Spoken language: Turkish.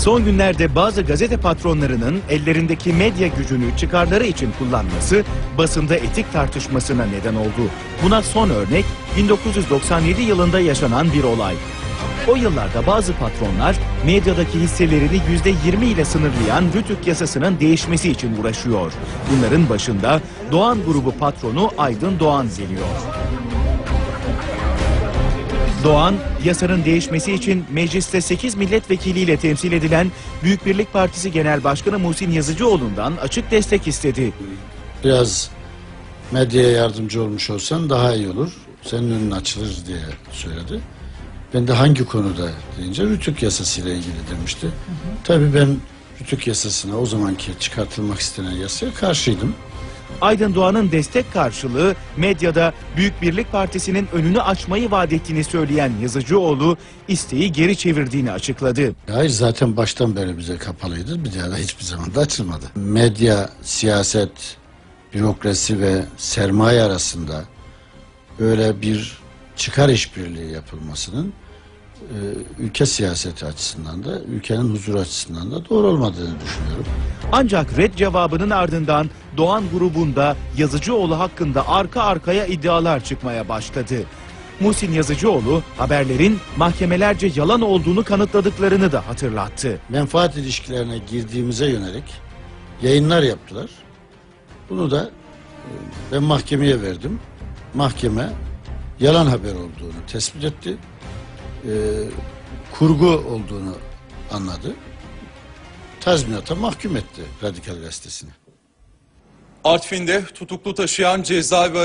Son günlerde bazı gazete patronlarının ellerindeki medya gücünü çıkarları için kullanması basında etik tartışmasına neden oldu. Buna son örnek 1997 yılında yaşanan bir olay. O yıllarda bazı patronlar medyadaki hisselerini %20 ile sınırlayan Rütük yasasının değişmesi için uğraşıyor. Bunların başında Doğan grubu patronu Aydın Doğan geliyor. Doğan, yasanın değişmesi için mecliste 8 milletvekiliyle temsil edilen Büyük Birlik Partisi Genel Başkanı Muhsin Yazıcıoğlu'ndan açık destek istedi. Biraz medyaya yardımcı olmuş olsan daha iyi olur. Senin önün açılır diye söyledi. Ben de hangi konuda deyince Rütük yasasıyla ilgili demişti. Tabii ben Rütük yasasına o zamanki çıkartılmak istenen yasaya karşıydım. Aydın Doğan'ın destek karşılığı medyada Büyük Birlik Partisi'nin önünü açmayı vaat ettiğini söyleyen Yazıcıoğlu isteği geri çevirdiğini açıkladı. Hayır zaten baştan beri bize kapalıydı. Bir daha da hiçbir zaman da açılmadı. Medya, siyaset, bürokrasi ve sermaye arasında böyle bir çıkar işbirliği yapılmasının ülke siyaseti açısından da ülkenin huzuru açısından da doğru olmadığını düşünüyorum. Ancak red cevabının ardından Doğan grubunda Yazıcıoğlu hakkında arka arkaya iddialar çıkmaya başladı. Muhsin Yazıcıoğlu haberlerin mahkemelerce yalan olduğunu kanıtladıklarını da hatırlattı. menfaat ilişkilerine girdiğimize yönelik yayınlar yaptılar. Bunu da e, ben mahkemeye verdim. Mahkeme yalan haber olduğunu tespit etti. E, kurgu olduğunu anladı. Tazminata mahkum etti Radikal Gazetesi'ni. Artvin'de tutuklu taşıyan cezaevi